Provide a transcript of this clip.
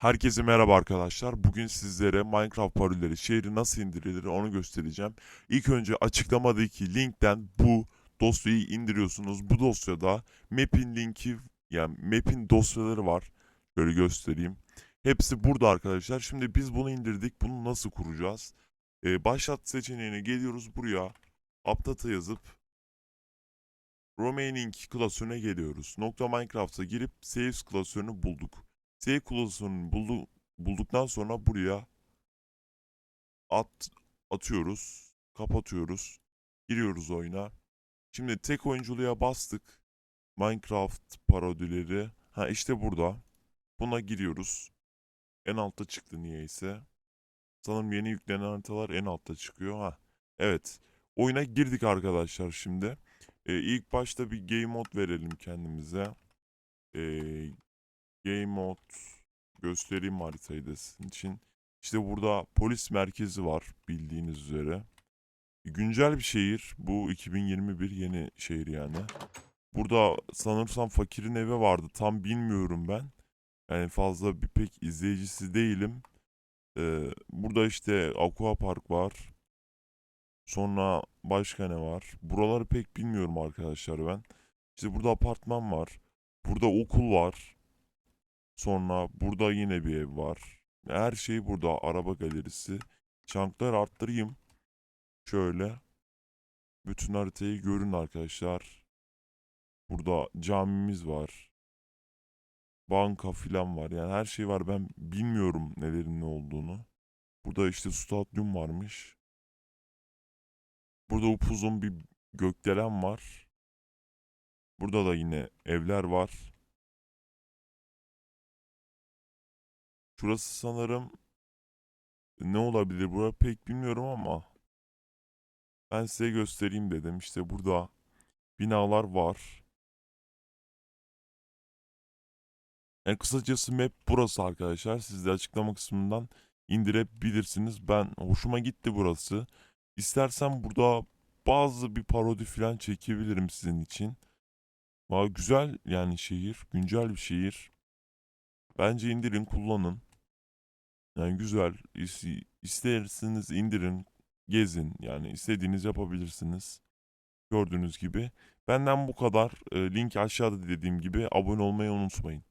Herkese merhaba arkadaşlar. Bugün sizlere Minecraft parodileri şehri nasıl indirilir onu göstereceğim. İlk önce açıklamadaki linkten bu dosyayı indiriyorsunuz. Bu dosyada map'in linki yani map'in dosyaları var. Şöyle göstereyim. Hepsi burada arkadaşlar. Şimdi biz bunu indirdik. Bunu nasıl kuracağız? Ee, başlat seçeneğine geliyoruz buraya. Update'a yazıp remaining klasörüne geliyoruz. Nokta Minecraft'a girip saves klasörünü bulduk. S klasörünü buldu, bulduktan sonra buraya at atıyoruz. Kapatıyoruz. Giriyoruz oyuna. Şimdi tek oyunculuğa bastık. Minecraft parodileri. Ha işte burada. Buna giriyoruz. En altta çıktı niyeyse. Sanırım yeni yüklenen haritalar en altta çıkıyor. Ha. Evet. Oyuna girdik arkadaşlar şimdi. Ee, ilk başta bir game mode verelim kendimize. Ee, Game mode göstereyim haritayı da sizin için. İşte burada polis merkezi var bildiğiniz üzere. Güncel bir şehir. Bu 2021 yeni şehir yani. Burada sanırsam fakirin evi vardı. Tam bilmiyorum ben. Yani fazla bir pek izleyicisi değilim. Ee, burada işte Aqua Park var. Sonra başka ne var? Buraları pek bilmiyorum arkadaşlar ben. İşte burada apartman var. Burada okul var. Sonra burada yine bir ev var. Her şey burada. Araba galerisi. Çanklar arttırayım. Şöyle. Bütün haritayı görün arkadaşlar. Burada camimiz var. Banka filan var. Yani her şey var. Ben bilmiyorum nelerin ne olduğunu. Burada işte stadyum varmış. Burada upuzun bir gökdelen var. Burada da yine evler var. Şurası sanırım ne olabilir? Burada pek bilmiyorum ama ben size göstereyim dedim. İşte burada binalar var. Yani kısacası map burası arkadaşlar. Siz de açıklama kısmından indirebilirsiniz. Ben hoşuma gitti burası. İstersen burada bazı bir parodi falan çekebilirim sizin için. Valla güzel yani şehir. Güncel bir şehir. Bence indirin kullanın. Yani güzel. İs- indirin, gezin. Yani istediğiniz yapabilirsiniz. Gördüğünüz gibi. Benden bu kadar. Link aşağıda dediğim gibi abone olmayı unutmayın.